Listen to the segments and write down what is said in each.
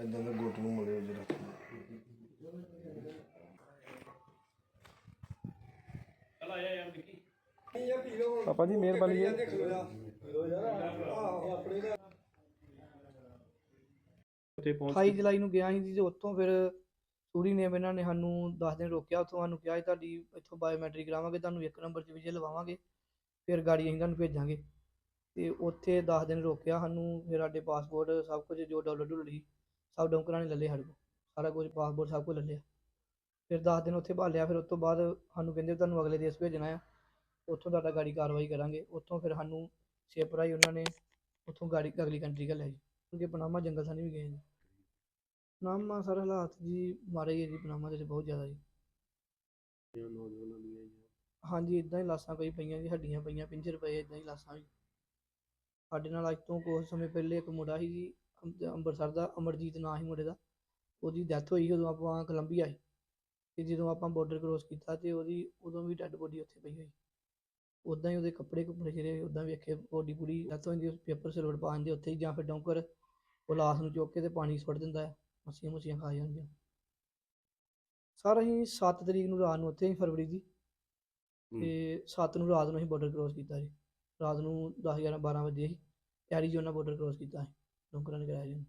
ਇਦਾਂ ਦੇ ਗੁੱਟ ਨੂੰ ਮੜਿਓ ਜਰਾ ਪਾਪਾ ਜੀ ਮਿਹਰਬਾਨੀ ਹੈ। ਉੱਥੇ ਪਹੁੰਚ 28 ਜੁਲਾਈ ਨੂੰ ਗਿਆ ਸੀ ਜੀ ਤੇ ਉੱਥੋਂ ਫਿਰ ਸੂਰੀ ਨੇ ਇਹਨਾਂ ਨੇ ਸਾਨੂੰ 10 ਦਿਨ ਰੋਕਿਆ। ਉੱਥੋਂ ਸਾਨੂੰ ਕਿਹਾ ਸੀ ਤੁਹਾਡੀ ਇੱਥੋਂ ਬਾਇਓਮੈਟ੍ਰਿਕ ਕਰਾਵਾਂਗੇ ਤੁਹਾਨੂੰ ਇੱਕ ਨੰਬਰ 'ਚ ਵਿਜੇ ਲਵਾਵਾਂਗੇ ਫਿਰ ਗਾੜੀ ਅਸੀਂ ਤੁਹਾਨੂੰ ਭੇਜਾਂਗੇ। ਤੇ ਉੱਥੇ 10 ਦਿਨ ਰੋਕਿਆ ਸਾਨੂੰ ਫਿਰ ਸਾਡੇ ਪਾਸਪੋਰਟ ਸਭ ਕੁਝ ਜੋ ਡਾਲਰ ਡੁਲਰੀ ਸਭ ਡੌਂਕਰਾਂ ਨੇ ਲੈ ਲਏ ਸਾਡੇ ਕੋਲ। ਸਾਰਾ ਕੁਝ ਪਾਸਪੋਰਟ ਸਭ ਕੁਝ ਲੈ ਲਿਆ। ਫਿਰ 10 ਦਿਨ ਉੱਥੇ ਭਾਲਿਆ ਫਿਰ ਉਸ ਤੋਂ ਬਾਅਦ ਸਾਨੂੰ ਕਹਿੰਦੇ ਤੁਹਾਨੂੰ ਅਗਲੇ ਦੇਸ਼ ਭੇਜਣਾ ਆ। ਉੱਥੋਂ ਤੁਹਾਡਾ ਗਾੜੀ ਕਾਰਵਾਈ ਕਰਾਂਗੇ। ਉੱਥੋਂ ਫਿਰ ਸਾਨੂੰ ਸ਼ਿਪ ਰਾਹੀਂ ਉਹਨਾਂ ਨੇ ਉੱਥੋਂ ਗਾੜੀ ਅਗਲੀ ਕੰਟਰੀ ਘੱਲਿਆ ਜੀ। ਕਿਉਂਕਿ ਪਨਾਮਾ ਜੰਗਲ ਸਾਨੀ ਵੀ ਗਏ ਜੀ। ਪਨਾਮਾ ਸਰ ਹਾਲਾਤ ਜੀ ਮਾਰੇ ਜੀ ਪਨਾਮਾ ਦੇ ਬਹੁਤ ਜ਼ਿਆਦਾ ਜੀ। ਹਾਂਜੀ ਇਦਾਂ ਹੀ ਲਾਸਾਂ ਕਈ ਪਈਆਂ ਜੀ ਹੱਡੀਆਂ ਪਈਆਂ ਪਿੰਜਰ ਪਏ ਇਦਾਂ ਹੀ ਲਾਸਾਂ ਵੀ ਸਾਡੇ ਨਾਲ ਅੱਜ ਤੋਂ ਕੁਝ ਸਮੇਂ ਪਹਿਲੇ ਇੱਕ ਮੁੰਡਾ ਸੀ ਜੀ ਅੰਮ੍ਰਿਤਸਰ ਦਾ ਅਮਰਜੀਤ ਨਾਂ ਸੀ ਮੁੰਡੇ ਦਾ ਉਹਦੀ ਡੈਥ ਹੋਈ ਉਦੋਂ ਆਪਾਂ ਕੋਲੰਬੀਆ ਸੀ ਤੇ ਜਦੋਂ ਆਪਾਂ ਬਾਰਡਰ ਕ੍ਰੋਸ ਕੀਤਾ ਤੇ ਉਹਦੀ ਉਦੋਂ ਵੀ ਡੈੱਡ ਬੋਡੀ ਉੱਥੇ ਪਈ ਹੋਈ ਉਦਾਂ ਹੀ ਉਹਦੇ ਕੱਪੜੇ ਕੁੱਪੜੇ ਜਿਹੜੇ ਉਦਾਂ ਵੇਖੇ ਬੋਡੀ ਪੂਰੀ ਡੈਥ ਹੋ ਜਾਂਦੀ ਪੇਪਰ ਸਿਲਵਰ ਪਾ ਦਿੰਦੇ ਉੱਥੇ ਹੀ ਜਾਂ ਫਿਰ ਡੌਂਕਰ ਉਹ ਲਾਸ਼ ਨੂੰ ਚੁੱਕ ਕੇ ਤੇ ਪਾਣੀ ਸੁੱਟ ਦਿੰਦਾ ਹੈ ਮੱਛੀਆਂ ਮੁੱਛੀਆਂ ਖਾ ਜਾਂਦੀਆਂ। ਸਰ ਅਸੀਂ 7 ਤਰੀਕ ਨੂੰ ਰਾਤ ਨੂੰ ਉੱਥੇ ਹੀ ਫਰਵਰੀ ਦੀ। ਤੇ 7 ਨੂੰ ਰਾਤ ਨੂੰ ਅਸੀਂ ਬਾਰਡਰ ਕ੍ਰੋਸ ਕੀਤਾ ਜੀ ਰਾਤ ਨੂੰ 10 11 12 ਵਜੇ ਸੀ ਐਰੀਜ਼ੋਨਾ ਬਾਰਡਰ ਕ੍ਰੋਸ ਕੀਤਾ ਸੀ। ਡੋਂਕਰਾਂ ਨੇ ਕਰਾਇਆ ਜੀ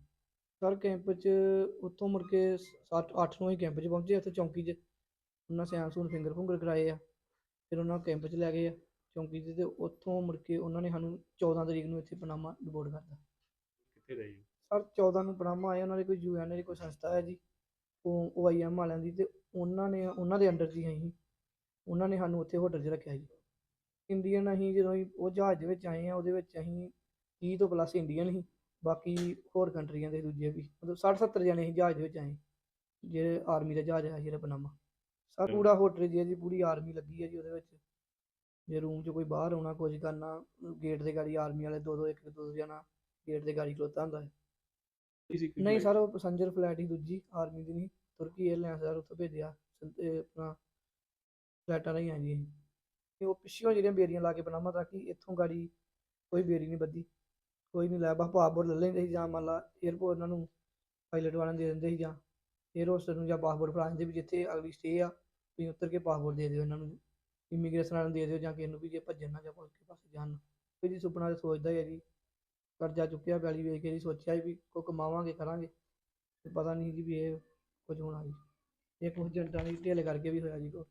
ਸਰ ਕੈਂਪ 'ਚ ਉੱਥੋਂ ਮੁੜ ਕੇ 7 8 ਨੂੰ ਹੀ ਕੈਂਪ 'ਚ ਪਹੁੰਚੇ ਉੱਥੇ ਚੌਂਕੀ 'ਚ। ਉਹਨਾਂ ਸਿਆਣ ਸੂਣ ਫਿੰਗਰ ਫੁੰਗਰ ਕਰਾਏ ਆ। ਫਿਰ ਉਹਨਾਂ ਕੈਂਪ 'ਚ ਲੈ ਗਏ ਆ ਚੌਂਕੀ 'ਚ ਤੇ ਉੱਥੋਂ ਮੁੜ ਕੇ ਉਹਨਾਂ ਨੇ ਸਾਨੂੰ 14 ਤਰੀਕ ਨੂੰ ਇੱਥੇ ਪਨਾਮਾ ਡਿਪੋਰਟ ਕਰਤਾ। ਕਿੱਥੇ ਰਹੇ ਜੀ? ਸਰ 14 ਨੂੰ ਪਨਾਮਾ ਆਏ ਉਹਨਾਂ ਦੀ ਕੋਈ ਯੂਐਨ ਦੀ ਕੋਈ ਸੰਸਥਾ ਹੈ ਜੀ ਉਹ ਓਆਈਐਮ ਵਾਲਿਆਂ ਦੀ ਤੇ ਉਹਨਾਂ ਨੇ ਉਹਨਾਂ ਦੇ ਅੰਡਰ ਹੀ ਅਸੀਂ ਉਹਨਾਂ ਨੇ ਸਾਨੂੰ ਉੱਥੇ ਹੋਟਲ 'ਚ ਰੱਖਿਆ ਜੀ। ਇੰਡੀਅਨ ਅਸੀਂ ਜਦੋਂ ਉਹ ਜਹਾਜ਼ ਦੇ ਵਿੱਚ ਆਏ ਆ ਉਹਦੇ ਵਿੱਚ ਅਸੀਂ 30 ਤੋਂ ਪਲੱਸ ਇੰਡੀਅਨ ਸੀ। ਬਾਕੀ ਹੋਰ ਕੰਟਰੀਆਂ ਦੇ ਦੂਜੇ ਵੀ ਮਤਲਬ 60 70 ਜਣੇ ਅਸੀਂ ਜਹਾਜ਼ ਦੇ ਵਿੱਚ ਆਏ ਜਿਹੜੇ ਆਰਮੀ ਦਾ ਜਹਾਜ਼ ਆ ਜਿਹੜਾ ਪਨਾਮਾ ਸਰ ਪੂਰਾ ਹੋਟਲ ਜੀ ਹੈ ਜੀ ਪੂਰੀ ਆਰਮੀ ਲੱਗੀ ਹੈ ਜੀ ਉਹਦੇ ਵਿੱਚ। ਜੇ ਰੂਮ 'ਚ ਕੋਈ ਬਾਹਰ ਆਉਣਾ ਕੁਝ ਕਰਨਾ ਗੇਟ ਦੇ ਗਾੜੀ ਆਰਮੀ ਵਾਲੇ ਦੋ ਦੋ ਇੱਕ ਦੋ ਦੋ ਜਣਾ ਗੇਟ ਦੇ ਗਾੜੀ ਖਲੋਤਾ ਹੁੰਦਾ ਹੈ। ਸੀ ਨਹੀਂ ਸਰ ਉਹ ਪੈਸੰਜਰ ਫਲਾਈਟ ਹੀ ਦੂਜੀ ਆਰਮੀ ਦੀ ਨਹੀਂ ਤੁਰਕੀ 에ਅਰਲਾਈਨਸ ਸਰ ਉੱਥੋਂ ਭੇਜਿਆ। ਸੰ- ਆਪਣਾ ਫਲਾਈਟਾਂ ਰਾਹੀਂ ਆਈ ਜੀ ਉਹ ਪਿੱਛੋਂ ਜਿਹੜੀਆਂ ਬੇਰੀਆਂ ਲਾ ਕੇ ਬਣਾਵਾਂ ਤਾਂ ਕਿ ਇੱਥੋਂ ਗਾੜੀ ਕੋਈ ਬੇਰੀ ਨਹੀਂ ਬੱਦੀ ਕੋਈ ਨਹੀਂ ਲੈ ਬਸ ਪਾਸਪੋਰਟ ਲੈ ਲੈਂਦੇ ਸੀ ਜਾਂ ਮੰਨ ਲਾ 에ਅਰਪੋਰਟ ਉਹਨਾਂ ਨੂੰ ਪਾਇਲਟ ਵਾਲਿਆਂ ਨੂੰ ਦੇ ਦਿੰਦੇ ਸੀ ਜਾਂ 에ਅਰ ਹੋਸਟਲ ਨੂੰ ਜਾਂ ਪਾਸਪੋਰਟ ਫੜਾ ਦਿੰਦੇ ਵੀ ਜਿੱਥੇ ਅਗਲੀ ਸਟੇ ਆ, ਤੁਸੀਂ ਉਤਰ ਕੇ ਪਾਸਪੋਰਟ ਦੇ ਦਿਓ ਇਹਨਾਂ ਨੂੰ ਇਮੀਗ੍ਰੇਸ਼ਨ ਵਾਲਿਆਂ ਨੂੰ ਦੇ ਦਿਓ ਜਾਂ ਕਿਸੇ ਨੂੰ ਵੀ ਜੇ ਭੱਜਣ ਨਾ ਜਾਂ ਪੁਲਿਸ ਦੇ ਪਾਸੇ ਜਾਣ ਕੋਈ ਜੀ ਸੁਪਨਾ ਤਾਂ ਸੋਚਦਾ ਹੀ ਹੈ ਜੀ, ਕਰਜ਼ਾ ਚੁੱਕਿਆ ਪੈਲੀ ਵੇਖ ਕੇ ਜੀ ਸੋਚਿਆ ਵੀ ਕੋ ਕਮਾਵਾਂਗੇ, ਕਰਾਂਗੇ, ਤੇ ਪਤਾ ਨਹੀਂ ਜੀ ਵੀ ਇਹ ਕੁਝ ਹੋਣਾ ਜੀ ਇਹ ਕੁਝ ਏਜੰਟਾਂ ਦੀ ਢਿੱਲ ਕਰਕੇ ਵੀ ਹੋਇਆ ਜੀ ਕੋ